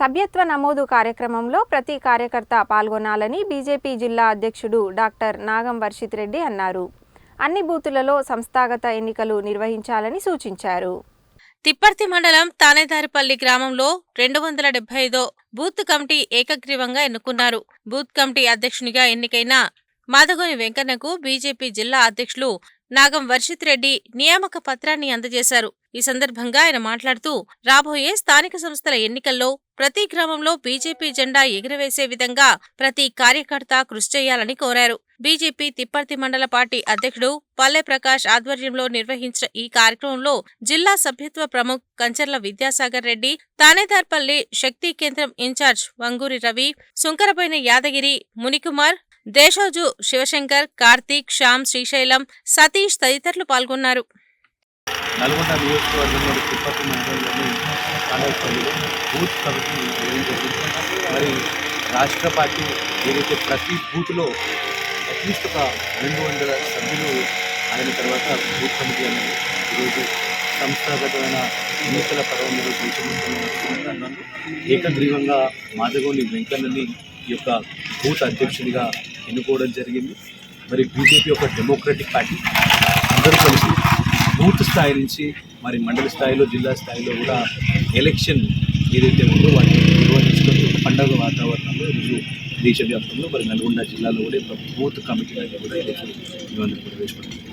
సభ్యత్వ నమోదు కార్యక్రమంలో ప్రతి కార్యకర్త పాల్గొనాలని బీజేపీ జిల్లా అధ్యక్షుడు డాక్టర్ నాగం వర్షిత్ రెడ్డి అన్నారు. అన్ని బూతులలో సంస్థాగత ఎన్నికలు నిర్వహించాలని సూచించారు. తిప్పర్తి మండలం తానేదారిపల్లి గ్రామంలో రెండు వందల డెబ్బై ఐదో బూత్ కమిటీ ఏకగ్రీవంగా ఎన్నుకున్నారు. బూత్ కమిటీ అధ్యక్షునిగా ఎన్నికైన మాదగోని వెంకన్నకు బీజేపీ జిల్లా అధ్యక్షులు నాగం వర్షిత్ రెడ్డి నియామక పత్రాన్ని అందజేశారు. ఈ సందర్భంగా ఆయన మాట్లాడుతూ రాబోయే స్థానిక సంస్థల ఎన్నికల్లో ప్రతి గ్రామంలో బీజేపీ జెండా ఎగురవేసే విధంగా ప్రతి కార్యకర్త కృషి చేయాలని కోరారు. బీజేపీ తిప్పర్తి మండల పార్టీ అధ్యక్షుడు పల్లె ప్రకాష్ ఆధ్వర్యంలో నిర్వహించిన ఈ కార్యక్రమంలో జిల్లా సభ్యత్వ ప్రముఖ్ కంచర్ల విద్యాసాగర్ రెడ్డి తానేదార్పల్లి శక్తి కేంద్రం ఇన్ఛార్జ్ వంగూరి రవి సుంకరపోయిన యాదగిరి మునికుమార్ దేశోజు శివశంకర్ కార్తీక్ శ్యామ్ శ్రీశైలం సతీష్ తదితరులు పాల్గొన్నారు. నల్గొండ నియోజకవర్గంలోని తిప్పతి మండలంలోని కాలేపల్లిలో బూత్ కమిటీ మరి రాష్ట్ర పార్టీ ఏదైతే ప్రతి బూత్లో అట్లీస్ట్ ఒక రెండు వందల సభ్యులు అయిన తర్వాత బూత్ కమిటీ అనేది ఈరోజు సంస్థాగతమైన ఎన్నికల పర్వం నిర్వహించబడుతున్న ఏకగ్రీవంగా మాదగోని వెంకన్నని యొక్క బూత్ అధ్యక్షుడిగా ఎన్నుకోవడం జరిగింది. మరి బీజేపీ ఒక డెమోక్రటిక్ పార్టీ. అందరూ కలిసి బూత్ స్థాయి నుంచి మరి మండల స్థాయిలో జిల్లా స్థాయిలో కూడా ఎలక్షన్ ఏదైతే ఉందో వాటిని నిర్వహించుకొని పండగ వాతావరణంలో ఈరోజు దేశవ్యాప్తంలో మరి నల్గొండ జిల్లాలో కూడా బూత్ కమిటీలలో కూడా ఎలక్షన్ మేమందరం ప్రవేశపెట్టాం